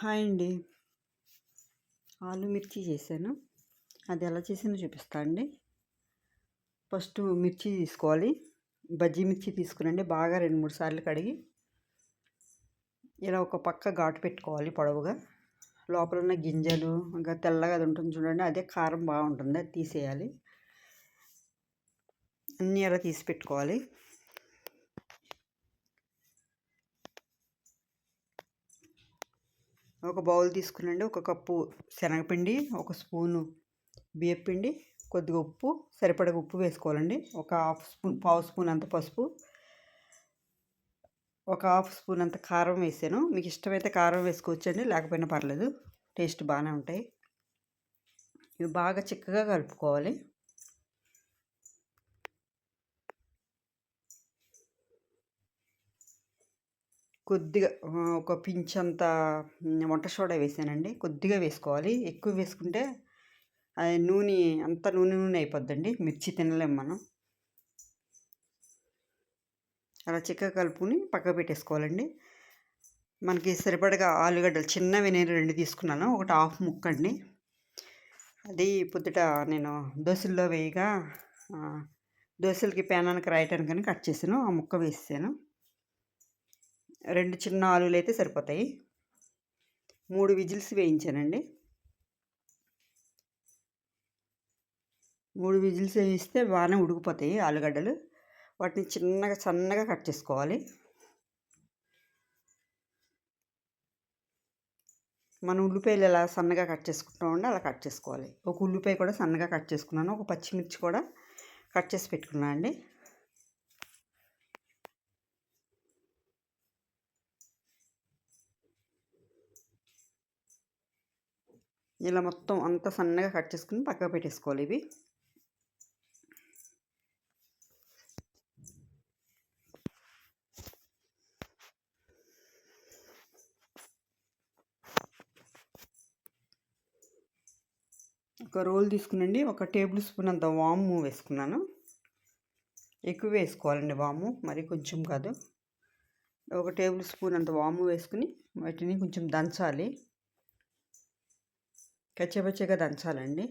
Hi అండి. ఆలు మిర్చి చేశాను. అది ఎలా చేసానో చూపిస్తా అండి. ఫస్ట్ మిర్చి తీసుకోవాలి. బజ్జీ మిర్చి తీసుకునండి. బాగా రెండు మూడు సార్లు కడిగి ఇలా ఒక పక్క ఘాటు పెట్టుకోవాలి పొడవుగా. లోపల ఉన్న గింజలు ఇంకా తెల్లగా అది ఉంటుంది చూడండి. అదే కారం బాగుంటుంది. అది తీసేయాలి. అన్నీ అలా తీసి పెట్టుకోవాలి. ఒక బౌల్ తీసుకునండి. ఒక కప్పు శనగపిండి ఒక స్పూను బియ్యపిండి కొద్దిగా ఉప్పు సరిపడగా ఉప్పు వేసుకోవాలండి. ఒక హాఫ్ స్పూన్ పావు స్పూన్ అంత పసుపు ఒక హాఫ్ స్పూన్ అంత కారం వేసాను. మీకు ఇష్టమైతే కారం వేసుకోవచ్చండి లేకపోయినా పర్లేదు. టేస్ట్ బాగానే ఉంటాయి. ఇవి బాగా చిక్కగా కలుపుకోవాలి. కొద్దిగా ఒక పించ్ వంట సోడా వేసానండి. కొద్దిగా వేసుకోవాలి. ఎక్కువ వేసుకుంటే నూనె అంత నూనె నూనె అయిపోద్దండి. మిర్చి తినలేము మనం. అలా చిక్కగా కలుపుని పక్క పెట్టేసుకోవాలండి. మనకి సరిపడగా ఆలుగడ్డలు చిన్నవి నేను రెండు తీసుకున్నాను. ఒకటి హాఫ్ ముక్క అండి. అది పొద్దుట నేను దోశల్లో వేయగా దోశలకి పేనానికి రాయటానికి కట్ చేసాను ఆ ముక్క వేసాను రెండు చిన్న ఆలులు అయితే సరిపోతాయి. మూడు విజిల్స్ వేయించానండి. మూడు విజిల్స్ వేయిస్తే బాగానే ఉడికిపోతాయి ఆలుగడ్డలు. వాటిని చిన్నగా సన్నగా కట్ చేసుకోవాలి. మనం ఉల్లిపాయలు ఎలా సన్నగా కట్ చేసుకుంటామండి అలా కట్ చేసుకోవాలి. ఒక ఉల్లిపాయ కూడా సన్నగా కట్ చేసుకున్నాను. ఒక పచ్చిమిర్చి కూడా కట్ చేసి పెట్టుకున్నాను అండి ఇలా మొత్తం అంత సన్నగా కట్ చేసుకుని పక్కకు పెట్టేసుకోవాలి ఇవి. ఒక రోల్ తీసుకునండి. ఒక టేబుల్ స్పూన్ అంత వాము వేసుకున్నాను. ఎక్కువ వేసుకోవాలండి వాము మరి కొంచెం కాదు. ఒక టేబుల్ స్పూన్ అంత వాము వేసుకుని వాటిని కొంచెం దంచాలి. కచ్చబచ్చగా దంచాలండి.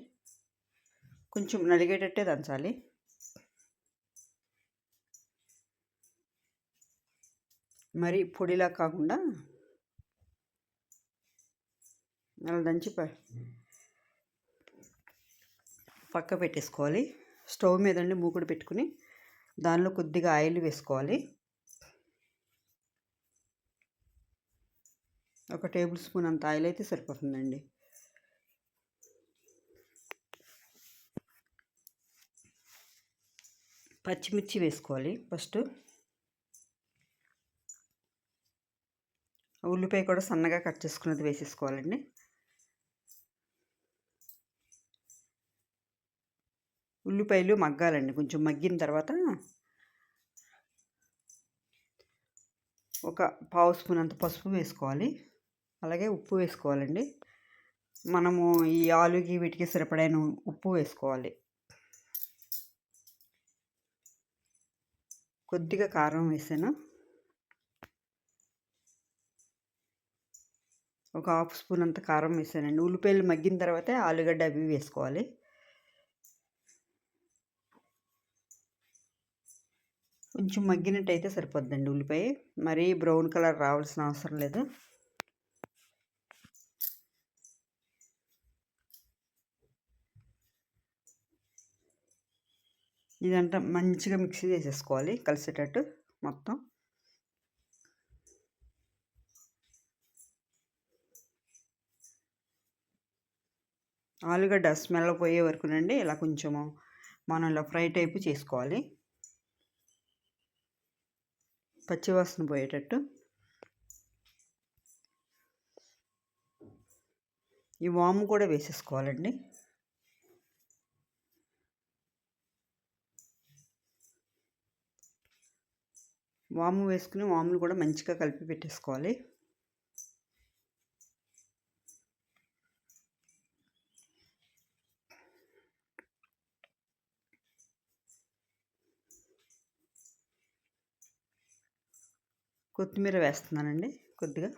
కొంచెం నలిగేటట్టే దంచాలి. మరి పొడిలా కాకుండా అలా దంచి పక్క పెట్టేసుకోవాలి. స్టవ్ మీద అండి మూకుడు పెట్టుకుని దానిలో కొద్దిగా ఆయిల్ వేసుకోవాలి. ఒక టేబుల్ స్పూన్ అంత ఆయిల్ అయితే సరిపోతుందండి. పచ్చిమిర్చి వేసుకోవాలి ఫస్ట్. ఉల్లిపాయ కూడా సన్నగా కట్ చేసుకున్నది వేసేసుకోవాలండి. ఉల్లిపాయలు మగ్గాలండి కొంచెం మగ్గిన తర్వాత ఒక పావు స్పూన్ అంత పసుపు వేసుకోవాలి. అలాగే ఉప్పు వేసుకోవాలండి. మనము ఈ ఆలుకి వీటికి సరిపడైన ఉప్పు వేసుకోవాలి. కొద్దిగా కారం వేసాను? ఒక హాఫ్ స్పూన్ అంత కారం వేసానండి. ఉల్లిపాయలు మగ్గిన తర్వాత ఆలుగడ్డ అవి వేసుకోవాలి. కొంచెం మగ్గినట్టయితే సరిపోద్దండి ఉల్లిపాయ. మరీ బ్రౌన్ కలర్ రావాల్సిన అవసరం లేదు. ఇదంతా మంచిగా మిక్సీ చేసేసుకోవాలి. కలిసేటట్టు మొత్తం. ఆలుగడ్డ స్మెల్ పోయే వరకునండి ఇలా కొంచెము మనం ఇలా ఫ్రై టైపు చేసుకోవాలి. పచ్చివాసన పోయేటట్టు. ఈ వాము కూడా వేసేసుకోవాలండి. వాము వేసుకుని వాములు కూడా మంచిగా కలిపి పెట్టేసుకోవాలి. కొత్తిమీర వేస్తున్నానండి కొద్దిగా.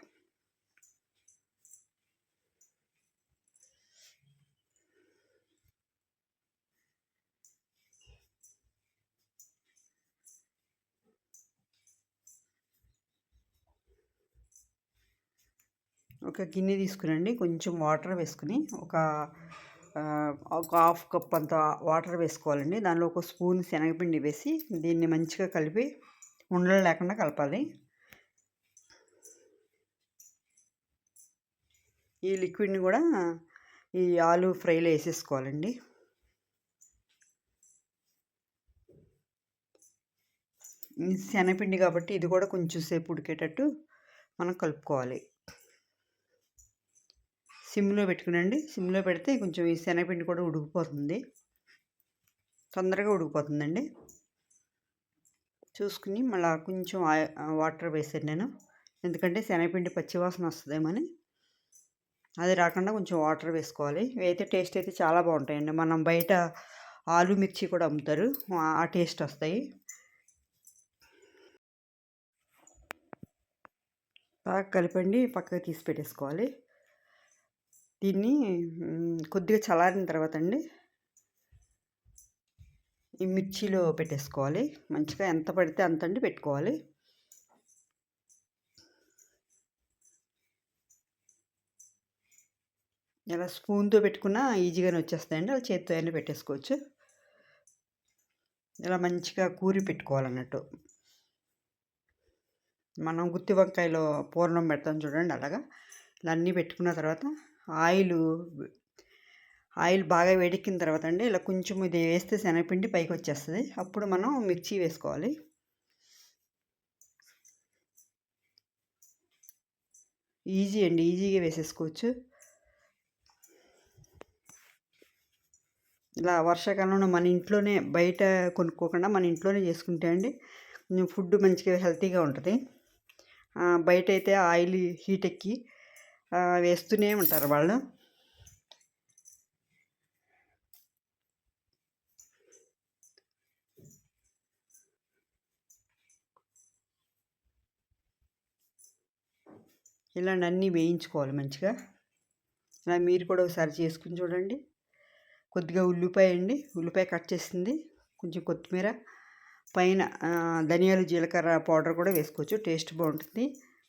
ఒక గిన్నె తీసుకునండి కొంచెం వాటర్ వేసుకుని ఒక ఒక హాఫ్ కప్ అంత వాటర్ వేసుకోవాలండి. దానిలో ఒక స్పూన్ శనగపిండి వేసి దీన్ని మంచిగా కలిపి ఉండలు లేకుండా కలపాలి. ఈ లిక్విడ్ని కూడా ఈ ఆలు ఫ్రైలో వేసేసుకోవాలండి. శనగపిండి కాబట్టి ఇది కూడా కొంచెం సేపు ఉడికేటట్టు మనం కలుపుకోవాలి. సిమ్లో పెట్టుకునండి. సిమ్లో పెడితే కొంచెం ఈ శనగపిండి కూడా ఉడికిపోతుంది. తొందరగా ఉడికిపోతుందండి. చూసుకుని మళ్ళీ కొంచెం వాటర్ వేసాను నేను. ఎందుకంటే శనగపిండి పచ్చివాసన వస్తుందేమని. అది రాకుండా కొంచెం వాటర్ వేసుకోవాలి. అయితే టేస్ట్ అయితే చాలా బాగుంటాయండి. మనం బయట ఆలు మిర్చి కూడా అమ్ముతారు. ఆ టేస్ట్ వస్తాయి. బాగా కలిపండి. పక్కకి తీసి పెట్టేసుకోవాలి. దీన్ని కొద్దిగా చల్లారిన తర్వాత అండి ఈ మిర్చిలో పెట్టేసుకోవాలి. మంచిగా ఎంత పడితే అంత అండి పెట్టుకోవాలి. ఇలా స్పూన్తో పెట్టుకున్నా ఈజీగానే వచ్చేస్తాయండి. అలా చేతితో అయినా పెట్టేసుకోవచ్చు. ఇలా మంచిగా కూరి పెట్టుకోవాలన్నట్టు. మనం గుత్తి వంకాయలో పూర్ణం పెడతాం చూడండి అలాగా. ఇలా అన్నీ పెట్టుకున్న తర్వాత ఆయిల్ ఆయిల్ బాగా వేడెక్కిన తర్వాత అండి ఇలా కొంచెం ఇది వేస్తే శనగపిండి పైకి వచ్చేస్తుంది. అప్పుడు మనం మిర్చి వేసుకోవాలి. ఈజీ అండి ఈజీగా వేసేసుకోవచ్చు. ఇలా వర్షాకాలంలో మన ఇంట్లోనే బయట కొనుక్కోకుండా మన ఇంట్లోనే చేసుకుంటే అండి కొంచెం ఫుడ్ మంచిగా హెల్తీగా ఉంటుంది. బయట అయితే ఆయిల్ హీట్ ఎక్కి వేస్తూనే ఉంటారు వాళ్ళు. ఇలా అన్నీ వేయించుకోవాలి మంచిగా. ఇలా మీరు కూడా ఒకసారి చేసుకుని చూడండి. కొద్దిగా ఉల్లిపాయ అండి ఉల్లిపాయ కట్ చేసింది. కొంచెం కొత్తిమీర పైన ధనియాలు జీలకర్ర పౌడర్ కూడా వేసుకోవచ్చు. టేస్ట్ బాగుంటుంది.